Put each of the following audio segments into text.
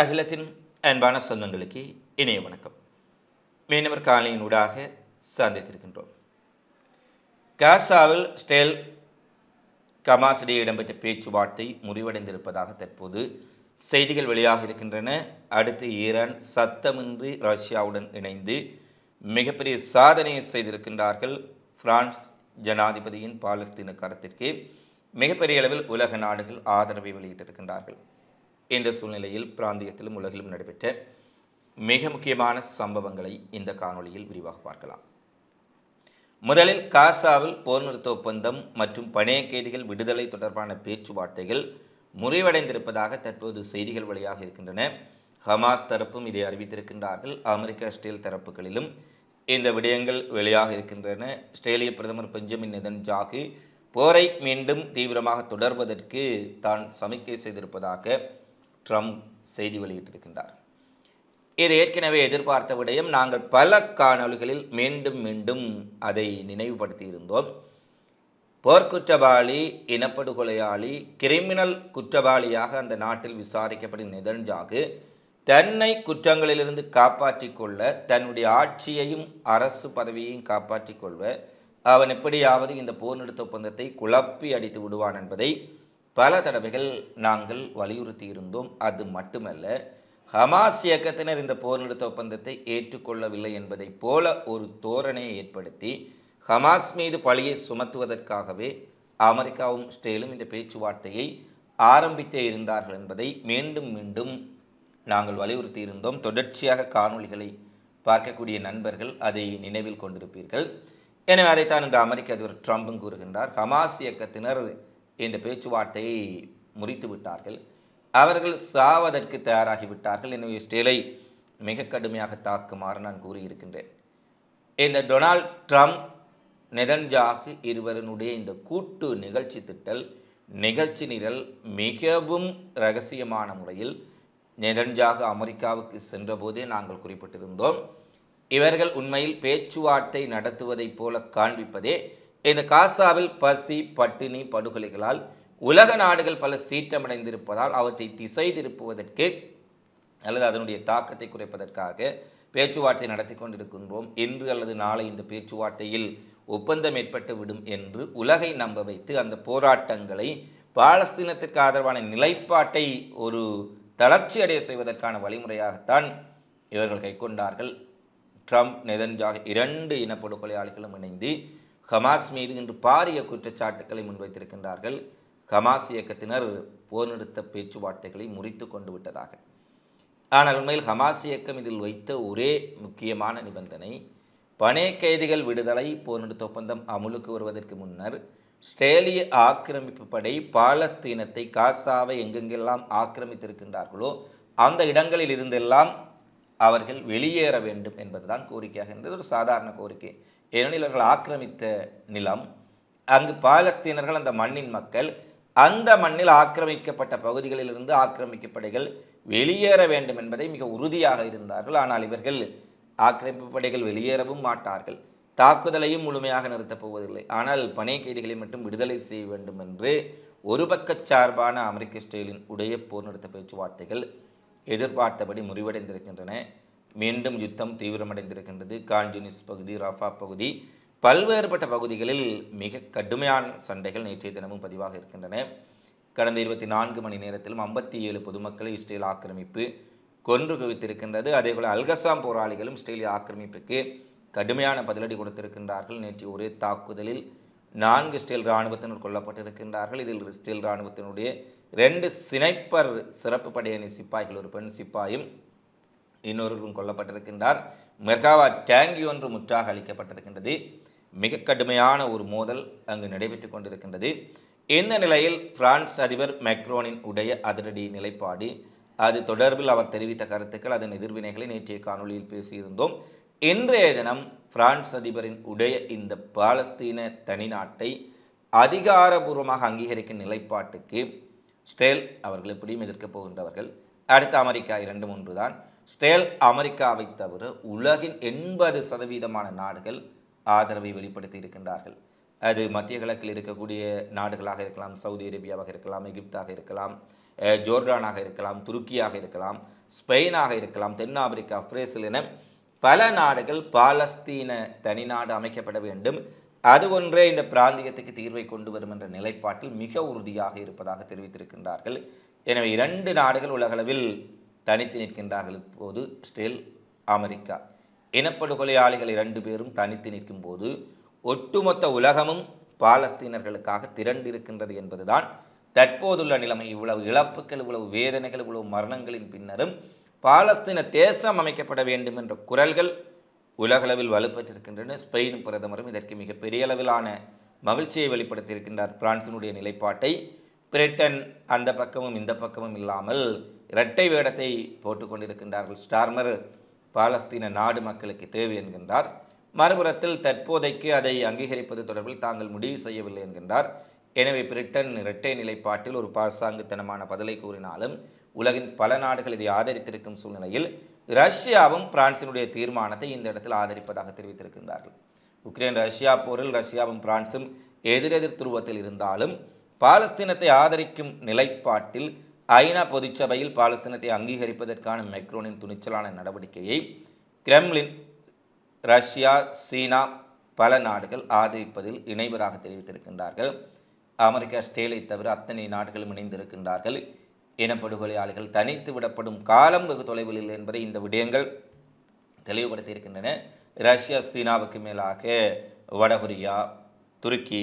அகிலத்தின் அன்பான சொந்தங்களுக்கு இணைய வணக்கம். மீனவர் காலையின் ஊடாக சந்தித்திருக்கின்றோம். காசாவில் ஸ்டேல் கமாசிடையே இடம்பெற்ற பேச்சுவார்த்தை முறிவடைந்திருப்பதாக தற்போது செய்திகள் வெளியாக இருக்கின்றன. அடுத்து ஈரான் சத்தமின்றி ரஷ்யாவுடன் இணைந்து மிகப்பெரிய சாதனையை செய்திருக்கின்றார்கள் பிரான்ஸ் ஜனாதிபதியின் பாலஸ்தீன கருத்திற்கு. மிகப்பெரிய அளவில் உலக நாடுகள் ஆதரவை வெளியிட்டிருக்கின்றார்கள். இந்த சூழ்நிலையில் பிராந்தியத்திலும் உலகிலும் நடைபெற்ற மிக முக்கியமான சம்பவங்களை இந்த காணொளியில் விரிவாக பார்க்கலாம். முதலில் காசாவில் போர் நிறுத்த ஒப்பந்தம் மற்றும் பணைய கைதிகள் விடுதலை தொடர்பான பேச்சுவார்த்தைகள் முறிவடைந்திருப்பதாக தற்போது செய்திகள் வெளியாக இருக்கின்றன. ஹமாஸ் தரப்பும் இதை அறிவித்திருக்கின்றார்கள். அமெரிக்க இஸ்ரேல் தரப்புகளிலும் இந்த விடயங்கள் வெளியாக இருக்கின்றன. இஸ்ரேலிய பிரதமர் பெஞ்சமின் ஜாகி போரை மீண்டும் தீவிரமாக தொடர்வதற்கு தான் சமிக்கை செய்திருப்பதாக ட்ரம்ப் செய்தி வெளியிட்டிருக்கின்றார். இது ஏற்கனவே எதிர்பார்த்த விடயம். நாங்கள் பல காணொளிகளில் மீண்டும் மீண்டும் அதை நினைவுபடுத்தி இருந்தோம் போர்க்குற்றவாளி இனப்படுகொலையாளி கிரிமினல் குற்றவாளியாக அந்த நாட்டில் விசாரிக்கப்படும் நெதன்ஜாகு தன்னை குற்றங்களிலிருந்து காப்பாற்றிக் கொள்ள தன்னுடைய ஆட்சியையும் அரசு பதவியையும் காப்பாற்றி கொள்வ அவன் எப்படியாவது இந்த போர் நிறுத்த ஒப்பந்தத்தை குழப்பி அடித்து விடுவான் என்பதை பல தடவைகள் நாங்கள் வலியுறுத்தி இருந்தோம் அது மட்டுமல்ல ஹமாஸ் இயக்கத்தினர் இந்த போர் நிறுத்த ஒப்பந்தத்தை ஏற்றுக்கொள்ளவில்லை என்பதைப் போல ஒரு தோரணையை ஏற்படுத்தி ஹமாஸ் மீது பழியை சுமத்துவதற்காகவே அமெரிக்காவும் இஸ்ரேலும் இந்த பேச்சுவார்த்தையை ஆரம்பித்தே இருந்தார்கள் என்பதை மீண்டும் மீண்டும் நாங்கள் வலியுறுத்தி இருந்தோம் தொடர்ச்சியாக காணொளிகளை பார்க்கக்கூடிய நண்பர்கள் அதை நினைவில் கொண்டிருப்பீர்கள். எனவே அதைத்தான் இந்த அமெரிக்க அதிபர் ட்ரம்பும் கூறுகின்றார். ஹமாஸ் இயக்கத்தினர் இந்த பேச்சுவார்த்தையை முறித்து விட்டார்கள். அவர்கள் சாவதற்கு தயாராகிவிட்டார்கள் எனவே இஸ்ரேலை மிக கடுமையாக தாக்குமாறு நான் கூறியிருக்கின்றேன். இந்த டொனால்ட் ட்ரம்ப் நெதன்ஜாகு இருவரனுடைய இந்த கூட்டு நிகழ்ச்சி திட்டல் நிகழ்ச்சி நிரல் மிகவும் ரகசியமான முறையில் நெதன்ஜாகு அமெரிக்காவுக்கு சென்றபோதே நாங்கள் குறிப்பிட்டிருந்தோம். இவர்கள் உண்மையில் பேச்சுவார்த்தை நடத்துவதைப் போல காண்பிப்பதே இந்த காசாவில் பசி பட்டினி படுகொலைகளால் உலக நாடுகள் பல சீற்றமடைந்திருப்பதால் அவற்றை திசை திருப்புவதற்கு அல்லது அதனுடைய தாக்கத்தை குறைப்பதற்காக பேச்சுவார்த்தை நடத்தி கொண்டிருக்கின்றோம். இன்று அல்லது நாளை இந்த பேச்சுவார்த்தையில் ஒப்பந்தம் ஏற்பட்டு விடும் என்று உலகை நம்ப வைத்து அந்த போராட்டங்களை பாலஸ்தீனத்திற்கு ஆதரவான நிலைப்பாட்டை ஒரு தளர்ச்சி அடைய செய்வதற்கான வழிமுறையாகத்தான் இவர்கள் கைக்கொண்டார்கள். ட்ரம்ப் நெதன்ஜாக இரண்டு இனப்படுகொலையாளிகளும் இணைந்து ஹமாஸ் மீது இன்று பாரிய குற்றச்சாட்டுக்களை முன்வைத்திருக்கின்றார்கள். ஹமாஸ் இயக்கத்தினர் போர் நிறுத்த பேச்சுவார்த்தைகளை முறித்து கொண்டு விட்டதாக. ஆனால் உண்மையில் ஹமாஸ் இயக்கம் இதில் வைத்த ஒரே முக்கியமான நிபந்தனை பணை கைதிகள் விடுதலை போர் நிறுத்த ஒப்பந்தம் அமுலுக்கு வருவதற்கு முன்னர் ஸ்ட்ரேலிய ஆக்கிரமிப்பு படை பாலஸ்தீனத்தை காசாவை எங்கெங்கெல்லாம் ஆக்கிரமித்திருக்கின்றார்களோ அந்த இடங்களில் இருந்தெல்லாம் அவர்கள் வெளியேற வேண்டும் என்பதுதான் கோரிக்கையாக இருந்தது. ஒரு சாதாரண கோரிக்கை. ஏனெனில் அவர்கள் ஆக்கிரமித்த நிலம் அங்கு பாலஸ்தீனர்கள் அந்த மண்ணின் மக்கள் அந்த மண்ணில் ஆக்கிரமிக்கப்பட்ட பகுதிகளிலிருந்து ஆக்கிரமிக்கப்படைகள் வெளியேற வேண்டும் என்பதை மிக உறுதியாக இருந்தார்கள். ஆனால் இவர்கள் ஆக்கிரமிப்பு படைகள் வெளியேறவும் மாட்டார்கள். தாக்குதலையும் முழுமையாக நிறுத்தப் போவதில்லை. ஆனால் பனை கைதிகளை மட்டும் விடுதலை செய்ய வேண்டும் என்று ஒரு பக்கச் சார்பான அமெரிக்க ஸ்டைலின் உடைய போர் நிறுத்த பேச்சுவார்த்தைகள் எதிர்பார்த்தபடி முறிவடைந்திருக்கின்றன. மீண்டும் யுத்தம் தீவிரமடைந்திருக்கின்றது. காஞ்சுனிஸ் பகுதி ரஃபா பகுதி பல்வேறுபட்ட பகுதிகளில் மிக கடுமையான சண்டைகள் நேற்றைய தினமும் பதிவாக இருக்கின்றன. கடந்த இருபத்தி நான்கு மணி நேரத்திலும் ஐம்பத்தி ஏழு பொதுமக்களை இஸ்ரேல் ஆக்கிரமிப்பு கொன்று குவித்திருக்கின்றது. அதேபோல் அல்கசாம் போராளிகளும் இஸ்ரேலிய ஆக்கிரமிப்புக்கு கடுமையான பதிலடி கொடுத்திருக்கின்றார்கள். நேற்று ஒரே தாக்குதலில் நான்கு இஸ்ரேல் இராணுவத்தினர் கொல்லப்பட்டிருக்கின்றார்கள். இதில் இஸ்ரேல் இராணுவத்தினுடைய ரெண்டு சினைப்பர் சிறப்பு படையணி சிப்பாய்கள் ஒரு பெண் சிப்பாயும் இன்னொருவரும் கொல்லப்பட்டிருக்கின்றார். மெர்காவா டேங்கி ஒன்று முற்றாக அளிக்கப்பட்டிருக்கின்றது மிக கடுமையான ஒரு மோதல் அங்கு நடைபெற்று கொண்டிருக்கின்றது. இந்த நிலையில் பிரான்ஸ் அதிபர் மேக்ரோனின் உடைய அதிரடி நிலைப்பாடு அது தொடர்பில் அவர் தெரிவித்த கருத்துக்கள் அதன் எதிர்வினைகளை நேற்றைய காணொளியில் பேசியிருந்தோம். இன்றைய தினம் பிரான்ஸ் அதிபரின் உடைய இந்த பாலஸ்தீன தனிநாட்டை அதிகாரபூர்வமாக அங்கீகரிக்கும் நிலைப்பாட்டுக்கு ஸ்டேல் அவர்கள் எப்படியும் எதிர்க்கப் போகின்றவர்கள். அடுத்த அமெரிக்கா இரண்டு மூன்று தான். ஸ்டேல் அமெரிக்காவை தவிர உலகின் எண்பது சதவீதமான நாடுகள் ஆதரவை வெளிப்படுத்தி இருக்கின்றார்கள். அது மத்திய கிழக்கில் இருக்கக்கூடிய நாடுகளாக இருக்கலாம் சவுதி அரேபியாவாக இருக்கலாம் எகிப்தாக இருக்கலாம் ஜோர்டானாக இருக்கலாம் துருக்கியாக இருக்கலாம் ஸ்பெயினாக இருக்கலாம் தென்னாப்பிரிக்கா பிரேசில் என பல நாடுகள் பாலஸ்தீன தனிநாடு அமைக்கப்பட வேண்டும். அது ஒன்றே இந்த பிராந்தியத்துக்கு தீர்வை கொண்டு வரும் என்ற நிலைப்பாட்டில் மிக உறுதியாக இருப்பதாக தெரிவித்திருக்கின்றார்கள். எனவே இரண்டு நாடுகள் உலகளவில் தனித்து நிற்கின்றார்கள் இப்போது ஸ்டில் அமெரிக்கா. இனப்படுகொலையாளிகள் இரண்டு பேரும் தனித்து நிற்கும் போது ஒட்டுமொத்த உலகமும் பாலஸ்தீனர்களுக்காக திரண்டிருக்கின்றது என்பதுதான் தற்போதுள்ள நிலைமை. இவ்வளவு இழப்புகள் இவ்வளவு வேதனைகள் இவ்வளவு மரணங்களின் பின்னரும் பாலஸ்தீன தேசம் அமைக்கப்பட வேண்டும் என்ற குரல்கள் உலகளவில் வலுப்பெற்றிருக்கின்றன. ஸ்பெயின் பிரதமரும் இதற்கு மிக பெரிய அளவிலான மகிழ்ச்சியை வெளிப்படுத்தியிருக்கின்றார். பிரான்சினுடைய நிலைப்பாட்டை பிரிட்டன் அந்த பக்கமும் இந்த பக்கமும் இல்லாமல் இரட்டை வேடத்தை போட்டுக்கொண்டிருக்கின்றார்கள். ஸ்டார்மர் பாலஸ்தீன நாடு மக்களுக்கு தேவை என்கின்றார். மறுபுறத்தில் தற்போதைக்கு அதை அங்கீகரிப்பது தொடர்பில் தாங்கள் முடிவு செய்யவில்லை என்கின்றார். எனவே பிரிட்டன் இரட்டை நிலைப்பாட்டில் ஒரு பாசாங்குத்தனமான பதிலை கூறினாலும் உலகின் பல நாடுகள் இதை ஆதரித்திருக்கும் சூழ்நிலையில் ரஷ்யாவும் பிரான்சினுடைய தீர்மானத்தை இந்த இடத்தில் ஆதரிப்பதாக தெரிவித்திருக்கின்றார்கள். உக்ரைன் ரஷ்யா போரில் ரஷ்யாவும் பிரான்சும் எதிரெதிர் துருவத்தில் இருந்தாலும் பாலஸ்தீனத்தை ஆதரிக்கும் நிலைப்பாட்டில் ஐநா பொதுச்சபையில் பாலஸ்தீனத்தை அங்கீகரிப்பதற்கான மெக்ரோனின் துணிச்சலான நடவடிக்கையை கிரெம்லின் ரஷ்யா சீனா பல நாடுகள் ஆதரிப்பதில் இணைவதாக தெரிவித்திருக்கின்றார்கள். அமெரிக்கா ஸ்டேலை தவிர அத்தனை நாடுகளும் இணைந்திருக்கின்றார்கள். இனப்படுகொலையாளிகள் தனித்து விடப்படும் காலம் வெகு தொலைவில் இல்லை என்பதை இந்த விடயங்கள் தெளிவுபடுத்தியிருக்கின்றன. ரஷ்யா சீனாவுக்கு மேலாக வடகொரியா துருக்கி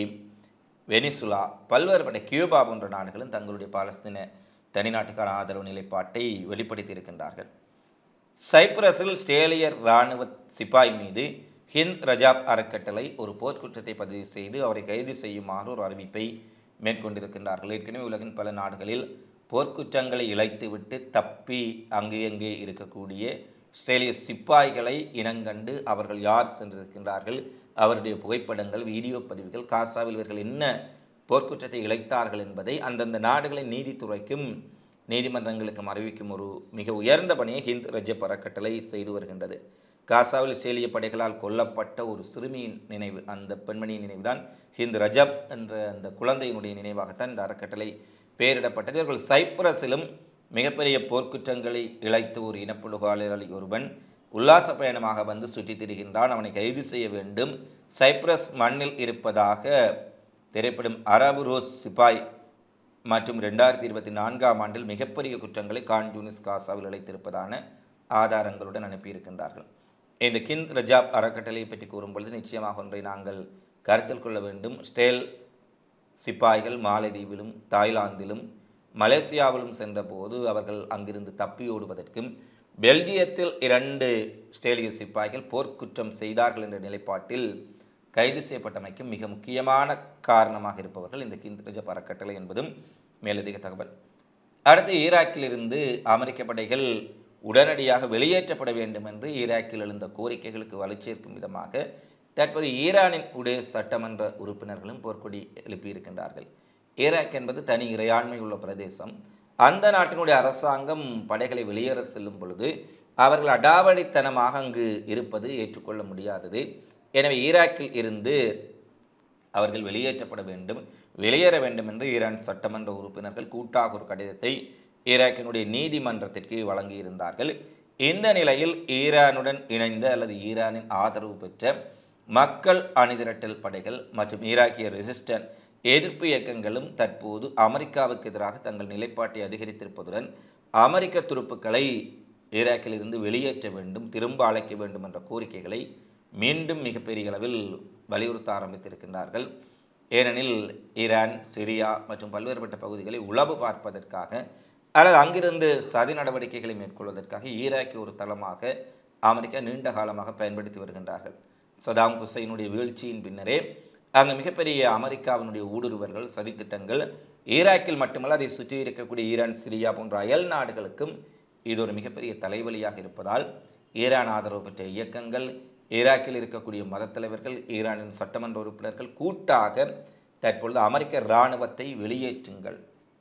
வெனிசுலா பல்வேறுபட்ட கியூபா போன்ற நாடுகளும் தங்களுடைய பாலஸ்தீன தனிநாட்டுக்கான ஆதரவு நிலைப்பாட்டை வெளிப்படுத்தியிருக்கின்றார்கள். சைப்ரஸில் ஸ்டேலியர் இராணுவ சிப்பாய் மீது ஹிந்த் ரஜாப் அறக்கட்டளை ஒரு போர்க்குற்றத்தை பதிவு செய்து அவரை கைது செய்யுமாறு ஒரு அறிவிப்பை மேற்கொண்டிருக்கின்றார்கள். ஏற்கனவே உலகின் பல நாடுகளில் போர்க்குற்றங்களை இழைத்துவிட்டு தப்பி அங்கே அங்கே இருக்கக்கூடிய ஸ்ட்ரேலிய சிப்பாய்களை இனங்கண்டு அவர்கள் யார் சென்றிருக்கின்றார்கள்? அவருடைய புகைப்படங்கள் வீடியோ பதிவுகள் காசாவில் இவர்கள் என்ன போர்க்குற்றத்தை இழைத்தார்கள் என்பதை அந்தந்த நாடுகளின் நீதித்துறைக்கும் நீதிமன்றங்களுக்கும் அறிவிக்கும் ஒரு மிக உயர்ந்த பணியை ஹிந்த் ரஜப் அறக்கட்டளை செய்து வருகின்றது. காசாவில் இஸ்ரேலிய படைகளால் கொல்லப்பட்ட ஒரு சிறுமியின் நினைவு அந்த பெண்மணியின் நினைவுதான் ஹிந்த் ரஜப் என்ற அந்த குழந்தையினுடைய நினைவாகத்தான் இந்த அறக்கட்டளை பெயரிடப்பட்டது. இவர்கள் சைப்ரஸிலும் மிகப்பெரிய போர்க்குற்றங்களை இழைத்து ஒரு இனப்புழுகாளி ஒருவன் உல்லாச பயணமாக வந்து சுற்றித் திரிகின்றான். அவனை கைது செய்ய வேண்டும். சைப்ரஸ் மண்ணில் இருப்பதாக திரைப்படம் அரபு ரோஸ் சிப்பாய் மற்றும் ரெண்டாயிரத்தி இருபத்தி நான்காம் ஆண்டில் மிகப்பெரிய குற்றங்களை கான் யூனிஸ் காசாவில் இழைத்திருப்பதான ஆதாரங்களுடன் அனுப்பியிருக்கின்றார்கள். இந்த கின் ரஜாப் அறக்கட்டளையை பற்றி கூறும்பொழுது நிச்சயமாக ஒன்றை நாங்கள் கருத்தில் கொள்ள வேண்டும். ஸ்டேல் சிப்பாய்கள் மாலைதீவிலும் தாய்லாந்திலும் மலேசியாவிலும் சென்றபோது அவர்கள் அங்கிருந்து தப்பியோடுவதற்கும் பெல்ஜியத்தில் இரண்டு ஸ்டேலிய சிப்பாய்கள் போர்க்குற்றம் செய்தார்கள் என்ற நிலைப்பாட்டில் கைது செய்யப்பட்டமைக்கும் மிக முக்கியமான காரணமாக இருப்பவர்கள் இந்த கிந்திரஜ பறக்கட்டளை என்பதும் மேலதிக தகவல். அடுத்து ஈராக்கிலிருந்து அமெரிக்க படைகள் உடனடியாக வெளியேற்றப்பட வேண்டும் என்று ஈராக்கில் எழுந்த கோரிக்கைகளுக்கு வலுச்சேர்க்கும் விதமாக தற்போது ஈரானின் உடைய சட்டமன்ற உறுப்பினர்களும் போர்க்கொடி எழுப்பியிருக்கின்றார்கள். ஈராக் என்பது தனி இறையாண்மை உள்ள பிரதேசம். அந்த நாட்டினுடைய அரசாங்கம் படைகளை வெளியேற செல்லும் பொழுது அவர்கள் அடாவடித்தனமாக அங்கு இருப்பது ஏற்றுக்கொள்ள முடியாதது. எனவே ஈராக்கில் இருந்து அவர்கள் வெளியேற்றப்பட வேண்டும் வெளியேற வேண்டும் என்று ஈரான் சட்டமன்ற உறுப்பினர்கள் கூட்டாக ஒரு கடிதத்தை ஈராக்கினுடைய நீதிமன்றத்திற்கு வழங்கியிருந்தார்கள். இந்த நிலையில் ஈரானுடன் இணைந்த அல்லது ஈரானின் ஆதரவு பெற்ற மக்கள் அணிதிரட்டல் படைகள் மற்றும் ஈராக்கிய ரெசிஸ்டன்ட் எதிர்ப்பு இயக்கங்களும் தற்போது அமெரிக்காவுக்கு எதிராக தங்கள் நிலைப்பாட்டை அதிகரித்திருப்பதுடன் அமெரிக்க துருப்புக்களை ஈராக்கில் இருந்து வெளியேற்ற வேண்டும் திரும்ப அழைக்க வேண்டும் என்ற கோரிக்கைகளை மீண்டும் மிகப்பெரிய அளவில் வலியுறுத்த ஆரம்பித்திருக்கின்றார்கள். ஏனெனில் ஈரான் சிரியா மற்றும் பல்வேறுபட்ட பகுதிகளை உளவு பார்ப்பதற்காக அல்லது அங்கிருந்து சதி நடவடிக்கைகளை மேற்கொள்வதற்காக ஈராக்கை ஒரு தளமாக அமெரிக்கா நீண்ட காலமாக பயன்படுத்தி வருகின்றார்கள். சதாம் ஹுசைனுடைய வீழ்ச்சியின் பின்னரே அங்கு மிகப்பெரிய அமெரிக்காவினுடைய ஊடுருவல்கள் சதித்திட்டங்கள் ஈராக்கில் மட்டுமல்ல அதை சுற்றி இருக்கக்கூடிய ஈரான் சிரியா போன்ற அயல் நாடுகளுக்கும் இது ஒரு மிகப்பெரிய தலைவலியாக இருப்பதால் ஈரான் ஆதரவு பெற்ற இயக்கங்கள் ஈராக்கில் இருக்கக்கூடிய மதத்தலைவர்கள் ஈரானின் சட்டமன்ற உறுப்பினர்கள் கூட்டாக தற்பொழுது அமெரிக்க இராணுவத்தை வெளியேற்றுங்கள்.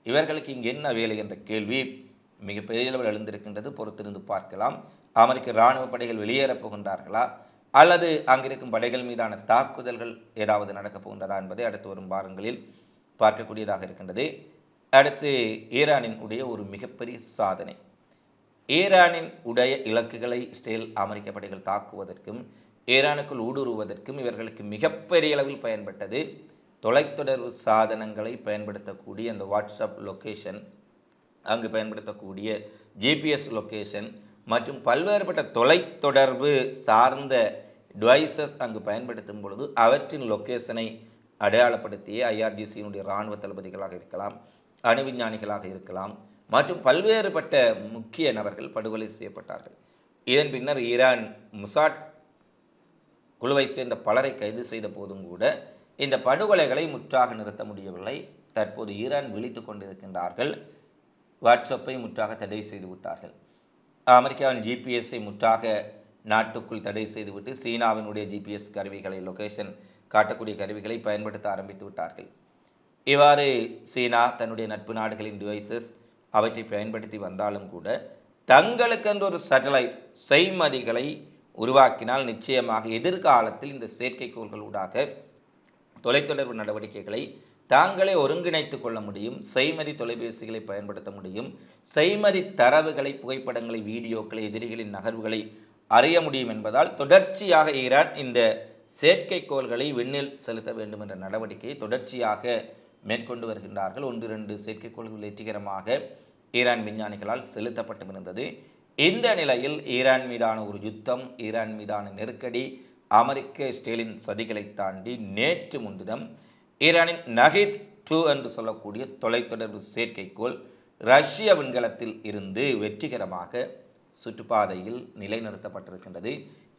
இவர்களுக்கு இங்கு என்ன வேலை என்ற கேள்வி மிகப்பெரிய அளவில் எழுந்திருக்கின்றது. பொறுத்திருந்து பார்க்கலாம். அமெரிக்க இராணுவ படைகள் வெளியேறப் போகின்றார்களா? அல்லது அங்கிருக்கும் படைகள் மீதான தாக்குதல்கள் ஏதாவது நடக்கப் போகின்றதா என்பதை அடுத்து வரும் வாரங்களில் பார்க்கக்கூடியதாக இருக்கின்றது. அடுத்து ஈரானின் உடைய ஒரு மிகப்பெரிய சாதனை. ஈரானின் உடைய இலக்குகளை இஸ்ரேல் அமெரிக்க படைகள் தாக்குவதற்கும் ஈரானுக்குள் ஊடுருவதற்கும் இவர்களுக்கு மிகப்பெரிய அளவில் பயன்பட்டது. தொலைத்தொடர்பு சாதனங்களை பயன்படுத்தக்கூடிய அந்த வாட்ஸ்அப் லொக்கேஷன் அங்கு பயன்படுத்தக்கூடிய ஜிபிஎஸ் லொக்கேஷன் மற்றும் பல்வேறுபட்ட தொலைத்தொடர்பு சார்ந்த டிவைசஸ் அங்கு பயன்படுத்தும் பொழுது அவற்றின் லொக்கேஷனை அடையாளப்படுத்திய ஐஆர்டிசியினுடைய இராணுவ தளபதிகளாக இருக்கலாம் அணு விஞ்ஞானிகளாக இருக்கலாம் மற்றும் பல்வேறுபட்ட முக்கிய நபர்கள் படுகொலை செய்யப்பட்டார்கள். இதன் பின்னர் ஈரான் முசாட் குழுவை சேர்ந்த பலரை கைது செய்த போதும் கூட இந்த படுகொலைகளை முற்றாக நிறுத்த முடியவில்லை. தற்போது ஈரான் விழித்து கொண்டிருக்கின்றார்கள். வாட்ஸ்அப்பை முற்றாக தடை செய்து விட்டார்கள். அமெரிக்காவின் ஜிபிஎஸ்ஸை முற்றாக நாட்டுக்குள் தடை செய்துவிட்டு சீனாவினுடைய ஜிபிஎஸ் கருவிகளை லொகேஷன் காட்டக்கூடிய கருவிகளை பயன்படுத்த ஆரம்பித்து விட்டார்கள். இவ்வாறு சீனா தன்னுடைய நட்பு நாடுகளின் டிவைசஸ் அவற்றை பயன்படுத்தி வந்தாலும் கூட தங்களுக்கென்று ஒரு சேட்டலைட் செய்மதிகளை உருவாக்கினால் நிச்சயமாக எதிர்காலத்தில் இந்த செயற்கைக்கோள்களூடாக தொலைத்தொடர்பு நடவடிக்கைகளை தாங்களே ஒருங்கிணைத்து கொள்ள முடியும் செய்மதி தொலைபேசிகளை பயன்படுத்த முடியும் செய்மதி தரவுகளை புகைப்படங்களை வீடியோக்களை எதிரிகளின் நகர்வுகளை அறிய முடியும் என்பதால் தொடர்ச்சியாக ஈரான் இந்த செயற்கைக்கோள்களை விண்ணில் செலுத்த வேண்டும் என்ற நடவடிக்கையை தொடர்ச்சியாக மேற்கொண்டு வருகின்றார்கள். ஒன்று இரண்டு செயற்கைக்கோள்கள் வெற்றிகரமாக ஈரான் விஞ்ஞானிகளால் செலுத்தப்பட்டிருந்தது இந்த நிலையில் ஈரான் மீதான ஒரு யுத்தம் ஈரான் மீதான நெருக்கடி அமெரிக்க ஸ்டேலின் சதிகளை தாண்டி நேற்று முன்தினம் ஈரானின் நஹித் டூ என்று சொல்லக்கூடிய தொலைத்தொடர்பு செயற்கைக்கோள் ரஷ்ய விண்கலத்தில் இருந்து வெற்றிகரமாக சுற்றுப்பாதையில் நிலைநிறுத்தப்பட்டிருக்கின்றது.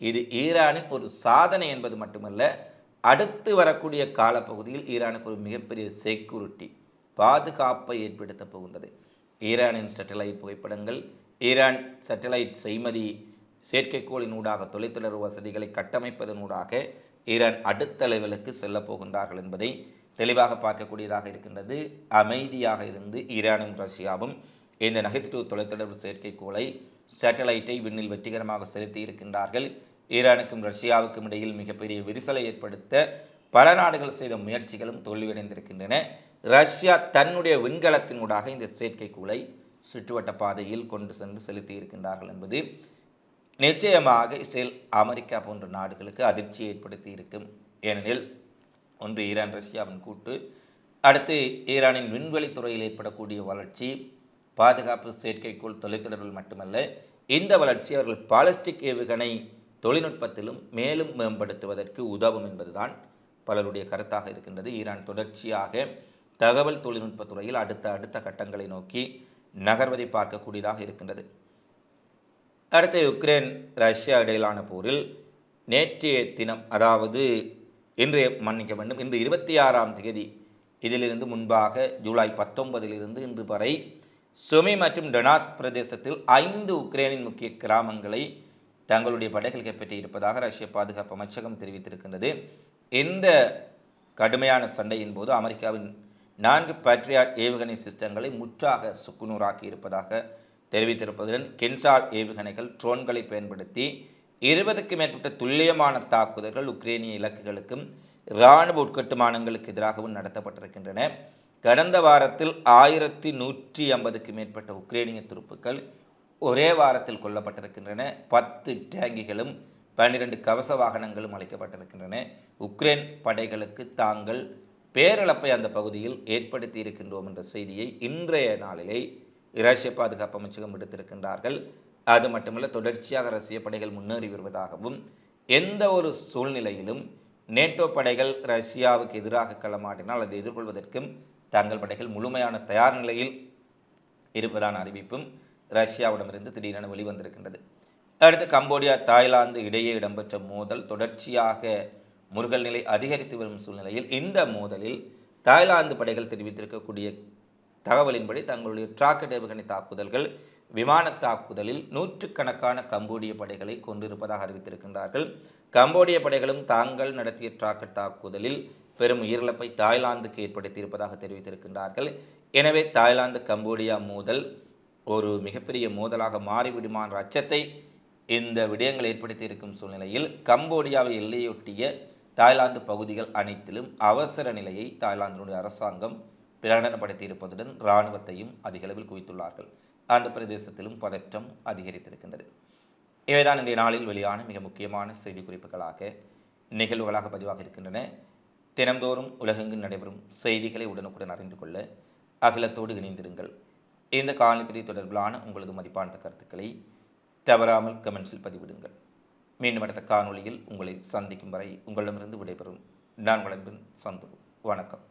இது ஈரானின் ஒரு சாதனை என்பது மட்டுமல்ல அடுத்து வரக்கூடிய காலப்பகுதியில் ஈரானுக்கு ஒரு மிகப்பெரிய செக்யூரிட்டி பாதுகாப்பை ஏற்படுத்தப் போகின்றது. ஈரானின் சேட்டலைட் புகைப்படங்கள் ஈரான் சேட்டலைட் செய்மதி செயற்கைக்கோளினூடாக தொலைத்தொடர்பு வசதிகளை கட்டமைப்பதனூடாக ஈரான் அடுத்த லெவலுக்கு செல்லப் போகின்றார்கள் என்பதை தெளிவாக பார்க்கக்கூடியதாக இருக்கின்றது. அமைதியாக இருந்து ஈரானும் ரஷ்யாவும் இந்த நகைத்துவ தொலைத்தொடர்பு செயற்கைக்கோளை சேட்டலைட்டை விண்ணில் வெற்றிகரமாக செலுத்தி இருக்கின்றார்கள். ஈரானுக்கும் ரஷ்யாவுக்கும் இடையில் மிகப்பெரிய விரிசலை ஏற்படுத்த பல நாடுகள் செய்த முயற்சிகளும் தோல்வியடைந்திருக்கின்றன. ரஷ்யா தன்னுடைய விண்கலத்தினூடாக இந்த செயற்கைக்கோளை சுற்றுவட்ட பாதையில் கொண்டு சென்று செலுத்தி இருக்கின்றார்கள் என்பது நிச்சயமாக இஸ்ரேல் அமெரிக்கா போன்ற நாடுகளுக்கு அதிர்ச்சியை ஏற்படுத்தி இருக்கும் ஏனெனில் ஒன்று ஈரான் ரஷ்யாவின் கூட்டு அடுத்து ஈரானின் விண்வெளி துறையில் ஏற்படக்கூடிய வளர்ச்சி பாதுகாப்பு செயற்கைக்கோள் தொலைத்தொடர்பில் மட்டுமல்ல இந்த வளர்ச்சி அவர்கள் பாலிஸ்டிக் ஏவுகணை தொழில்நுட்பத்திலும் மேலும் மேம்படுத்துவதற்கு உதவும் என்பதுதான் பலருடைய கருத்தாக இருக்கின்றது. ஈரான் தொடர்ச்சியாக தகவல் தொழில்நுட்ப துறையில் அடுத்த அடுத்த கட்டங்களை நோக்கி நகர்வதை பார்க்கக்கூடியதாக இருக்கின்றது. அடுத்த யுக்ரைன் ரஷ்யா இடையிலான போரில் நேற்றைய தினம் அதாவது இன்றைய மன்னிக்க வேண்டும் இன்று இருபத்தி ஆறாம் தேதி இதிலிருந்து முன்பாக ஜூலை பத்தொன்பதிலிருந்து இன்று வரை சுமி மற்றும் டொனாஸ்க் பிரதேசத்தில் ஐந்து உக்ரைனின் முக்கிய கிராமங்களை தங்களுடைய படைகள் கைப்பற்றி இருப்பதாக ரஷ்ய பாதுகாப்பு அமைச்சகம் தெரிவித்திருக்கின்றது. இந்த கடுமையான சண்டையின் போது அமெரிக்காவின் நான்கு பேட்ரியாட் ஏவுகணை சிஸ்டங்களை முற்றாக சுக்குநூறாக்கி இருப்பதாக தெரிவித்திருப்பதுடன் கென்சால் ஏவுகணைகள் ட்ரோன்களை பயன்படுத்தி இருபதுக்கு மேற்பட்ட துல்லியமான தாக்குதல்கள் உக்ரைனிய இலக்குகளுக்கும் இராணுவ உட்கட்டுமானங்களுக்கு எதிராகவும் நடத்தப்பட்டிருக்கின்றன. கடந்த வாரத்தில் ஆயிரத்தி நூற்றி ஐம்பதுக்கு மேற்பட்ட உக்ரைனிய துருப்புக்கள் ஒரே வாரத்தில் கொல்லப்பட்டிருக்கின்றன. பத்து டேங்கிகளும் பன்னிரண்டு கவச வாகனங்களும் அளிக்கப்பட்டிருக்கின்றன. உக்ரைன் படைகளுக்கு தாங்கள் பேரிழப்பை அந்த பகுதியில் ஏற்படுத்தி இருக்கின்றோம் என்ற செய்தியை இன்றைய நாளிலே ரஷ்ய பாதுகாப்பு அமைச்சகம் விடுத்திருக்கின்றார்கள். அது மட்டுமல்ல தொடர்ச்சியாக ரஷ்ய படைகள் முன்னேறி வருவதாகவும் எந்த ஒரு சூழ்நிலையிலும் நேட்டோ படைகள் ரஷ்யாவுக்கு எதிராக களமாடினால் அதை எதிர்கொள்வதற்கும் தங்கள் படைகள் முழுமையான தயார் நிலையில் இருப்பதான அறிவிப்பும் ரஷ்யாவிடமிருந்து திடீரென வெளிவந்திருக்கின்றது. அடுத்து கம்போடியா தாய்லாந்து இடையே இடம்பெற்ற மோதல் தொடர்ச்சியாக முருகல் நிலை அதிகரித்து வரும் சூழ்நிலையில் இந்த மோதலில் தாய்லாந்து படைகள் தெரிவித்திருக்கக்கூடிய தகவலின்படி தங்களுடைய டிராக்கெட் ஏவுகணை தாக்குதல்கள் விமான தாக்குதலில் நூற்றுக்கணக்கான கம்போடிய படைகளை கொண்டிருப்பதாக அறிவித்திருக்கின்றார்கள். கம்போடிய படைகளும் தாங்கள் நடத்திய டிராக்கெட் தாக்குதலில் பெரும் உயிரிழப்பை தாய்லாந்துக்கு ஏற்படுத்தியிருப்பதாக தெரிவித்திருக்கின்றார்கள். எனவே தாய்லாந்து கம்போடியா மோதல் ஒரு மிகப்பெரிய மோதலாக மாறிவிடுமா என்ற அச்சத்தை இந்த விடயங்கள் ஏற்படுத்தி இருக்கும் சூழ்நிலையில் கம்போடியாவை எல்லையொட்டிய தாய்லாந்து பகுதிகள் அனைத்திலும் அவசர நிலையை தாய்லாந்தினுடைய அரசாங்கம் பிரகடனப்படுத்தி இருப்பதுடன் இராணுவத்தையும் அதிகளவில் குவித்துள்ளார்கள். அந்த பிரதேசத்திலும் பதற்றம் அதிகரித்திருக்கின்றது. இவைதான் இன்றைய நாளில் வெளியான மிக முக்கியமான செய்தி குறிப்புகளாக நிகழ்வுகளாக பதிவாக இருக்கின்றன. தினந்தோறும் உலகெங்கு நடைபெறும் செய்திகளை உடனுக்குடன் அறிந்து கொள்ள அகிலத்தோடு இணைந்திருங்கள். இந்த காலநிலை தொடர்பிலான உங்களது மதிப்பான கருத்துக்களை தவறாமல் கமெண்ட்ஸில் பதிவிடுங்கள். மீண்டும் அடுத்த காணொளியில் உங்களை சந்திக்கும் வரை உங்களிடமிருந்து விடைபெறும் நான் வளர்பின் சந்துரு. வணக்கம்.